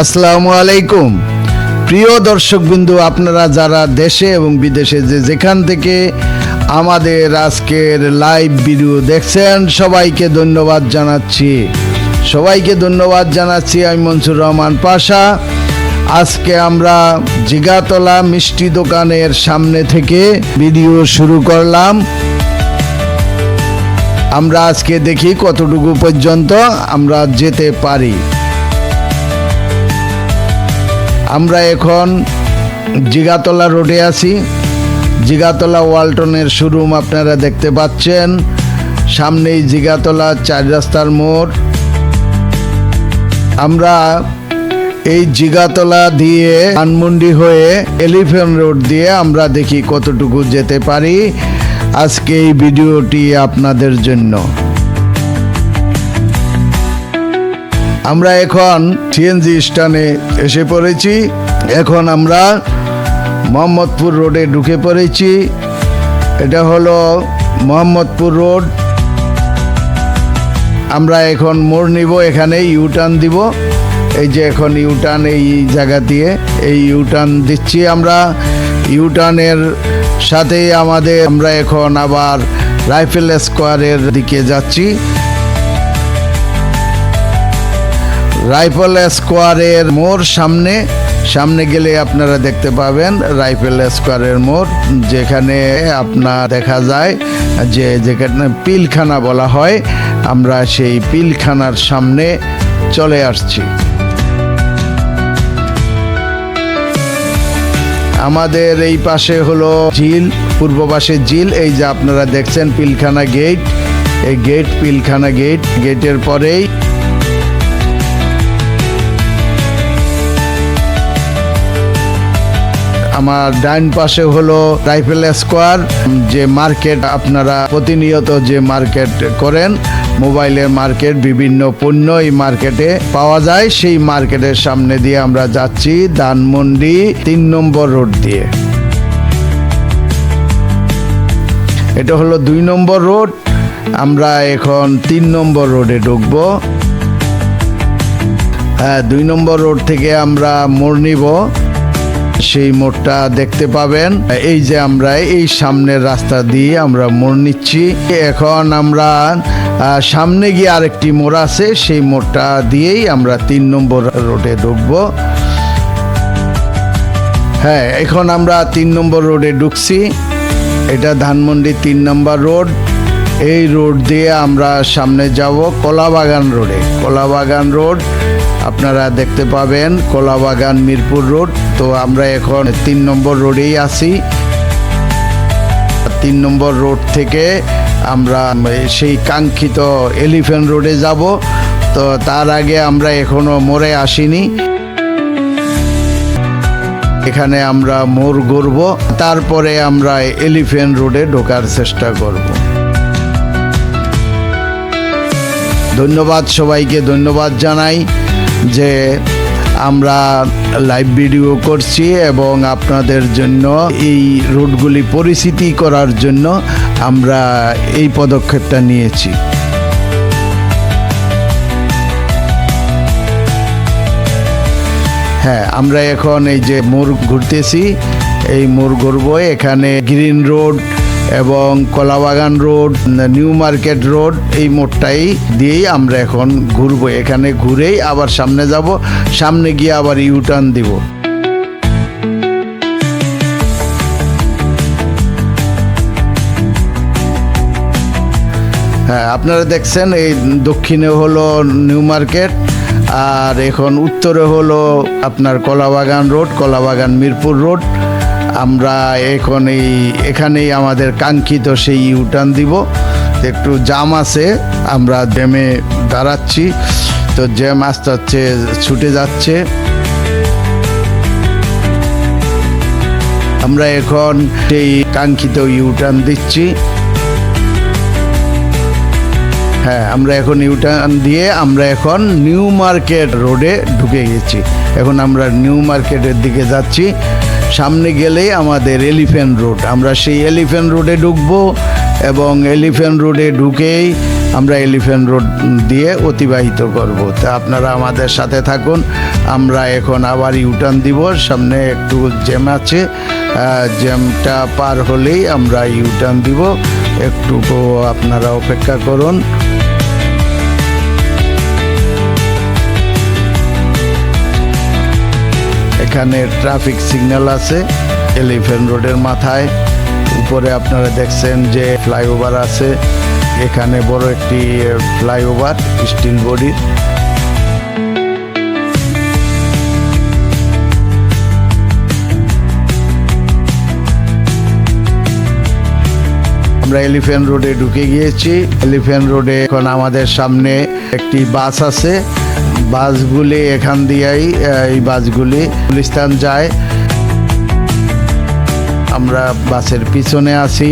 আসসালামু আলাইকুম। প্রিয় দর্শকবিন্দু, আপনারা যারা দেশে এবং বিদেশে যে যেখান থেকে আমাদের আজকের লাইভ ভিডিও দেখছেন, সবাইকে ধন্যবাদ জানাচ্ছি। সবাইকে ধন্যবাদ জানাচ্ছি আমি মনসুর রহমান পাশা। আজকে আমরা জিগাতলা মিষ্টি দোকানের সামনে থেকে ভিডিও শুরু করলাম। আমরা আজকে দেখি কতটুকু পর্যন্ত আমরা যেতে পারি। আমরা এখন জিগাতলা রোডে আছি। জিগাতলা ওয়ালটনের শোরুম আপনারা দেখতে পাচ্ছেন। সামনেই জিগাতলা চার রাস্তার মোড়। আমরা এই জিগাতলা দিয়ে ধানমন্ডি হয়ে এলিফেন্ট রোড দিয়ে আমরা দেখি কতটুকু যেতে পারি। আজকে এই ভিডিওটি আপনাদের জন্য। আমরা এখন সিএনজি স্ট্যান্ডে এসে পড়েছি। এখন আমরা মোহাম্মদপুর রোডে ঢুকে পড়েছি। এটা হলো মোহাম্মদপুর রোড। আমরা এখন মোড় নিব এখানে ইউটার্ন দিব। এই যে এখন ইউটার্ন এই জায়গা দিয়ে এই ইউটার্ন দিচ্ছি আমরা। ইউটার্নের সাথেই আমাদের আমরা এখন আবার রাইফেল স্কোয়ারের দিকে যাচ্ছি। রাইফেল স্কোয়ারের মোড় সামনে সামনে গেলে আপনারা দেখতে পাবেন রাইফেল স্কোয়ারের মোড়, যেখানে আপনার দেখা যায় যে যেখানে পিলখানা বলা হয়, আমরা সেই পিলখানার সামনে চলে আসছি। আমাদের এই পাশে হলো ঝিল, পূর্ব পাশে ঝিল, এই যে আপনারা দেখছেন পিলখানা গেট এই গেট পিলখানা গেট গেটের পরেই আমার ডাইন পাশে হলো রাইফেল স্কোয়ার, যে মার্কেট আপনারা প্রতিনিয়ত যে মার্কেট করেন, মোবাইলের মার্কেট, বিভিন্ন পণ্য এই মার্কেটে পাওয়া যায়। সেই মার্কেটের সামনে দিয়ে আমরা যাচ্ছি ধানমন্ডি তিন নম্বর রোড দিয়ে। এটা হলো দুই নম্বর রোড, আমরা এখন তিন নম্বর রোডে ঢুকবো। হ্যাঁ দুই নম্বর রোড থেকে আমরা মোড় নিব। সেই মোড়টা দেখতে পাবেন। এই যে আমরা এই সামনের রাস্তা দিয়ে আমরা মোড় নিচ্ছি। এখন আমরা সামনে গিয়ে আরেকটি মোড় আছে। সেই মোড়টা দিয়েই আমরা তিন নম্বর রোডে ঢুকবো। হ্যাঁ এখন আমরা তিন নম্বর রোডে ঢুকছি। এটা ধানমন্ডি তিন নম্বর রোড। এই রোড দিয়ে আমরা সামনে যাব কলাবাগান রোডে। কলাবাগান রোড। আপনারা দেখতে পাবেন কলাবাগান মিরপুর রোড। তো আমরা এখন তিন নম্বর রোডেই আছি। তিন নম্বর রোড থেকে আমরা সেই কাঙ্ক্ষিত এলিফ্যান্ট রোডে যাব। তো তার আগে আমরা এখনও মোড়ে আসিনি। এখানে আমরা মোড় ঘুরব। তারপরে আমরা এলিফ্যান্ট রোডে ঢোকার চেষ্টা করব। ধন্যবাদ সবাইকে, ধন্যবাদ জানাই। যে আমরা লাইভ ভিডিও করছি এবং আপনাদের জন্য এই রুটগুলি পরিচিতি করার জন্য আমরা এই পদক্ষেপটা নিয়েছি। হ্যাঁ আমরা এখন এই যে মোড় ঘুরতেছি, এই মোড় ঘুরবো। এখানে গ্রিন রোড এবং Kalabagan road, new market road, এই মোড়টাই দিয়েই আমরা এখন ঘুরবো। এখানে ঘুরেই আবার সামনে যাব, সামনে গিয়ে আবার ইউটার্ন দিব। হ্যাঁ আপনারা দেখছেন, এই দক্ষিণে হলো নিউ মার্কেট, আর এখন উত্তরে হলো আপনার কলাবাগান রোড, কলাবাগান মিরপুর রোড। আমরা এখন এই এখানেই আমাদের কাঙ্ক্ষিত সেই ইউটার্ন দিব। একটু জাম আছে, আমরা জ্যামে দাঁড়াচ্ছি। তো জ্যাম আস্তে আস্তে ছুটে যাচ্ছে। আমরা এখন সেই কাঙ্ক্ষিত ইউটার্ন দিচ্ছি। হ্যাঁ আমরা এখন ইউটার্ন দিয়ে আমরা এখন নিউ মার্কেট রোডে ঢুকে গেছি। এখন আমরা নিউ মার্কেটের দিকে যাচ্ছি। সামনে গেলেই আমাদের এলিফ্যান্ট রোড আমরা সেই এলিফ্যান্ট রোডে ঢুকবো এবং এলিফ্যান্ট রোডে ঢুকেই আমরা এলিফ্যান্ট রোড দিয়ে অতিবাহিত করব। তা আপনারা আমাদের সাথে থাকুন। আমরা এখন আবার ইউটার্ন দিব। সামনে একটু জ্যাম আছে। জ্যামটা পার হলেই আমরা ইউটার্ন দিব। একটু আপনারা অপেক্ষা করুন। এখানে ট্রাফিক সিগন্যাল আছে এলিফ্যান্ট রোডের মাথায়। উপরে আপনারা দেখছেন যে ফ্লাইওভার আছে। এখানে বড় একটি ফ্লাইওভার, স্টিল বডির আমরা এলিফ্যান্ট রোডে ঢুকে গিয়েছি। এলিফ্যান্ট রোডে এখন আমাদের সামনে একটি বাস আছে। বাসগুলি এখান দিয়েই এই বাসগুলি গুলিস্তান যায়। আমরা বাসের পিছনে আছি।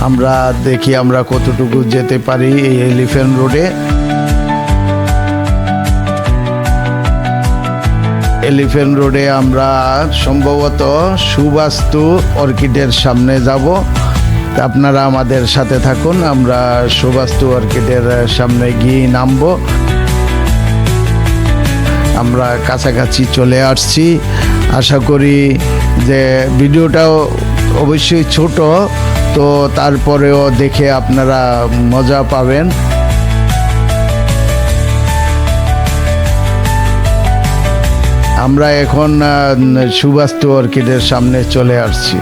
আমরা দেখি আমরা কতটুকু যেতে পারি এই এলিফ্যান্ট রোডে। এলিফ্যান্ট রোডে আমরা সম্ভবত সুবাস্তু অর্কিডের সামনে যাব। আপনারা আমাদের সাথে থাকুন, আমরা সুবাস্তু অর্কিডের সামনে গিয়ে নামবো। আমরা কাছাকাছি চলে আসছি। আশা করি যে ভিডিওটাও অবশ্যই ছোট। তো তারপরেও দেখে আপনারা মজা পাবেন। আমরা এখন সুবাস্তু অর্কিডের সামনে চলে আসছি।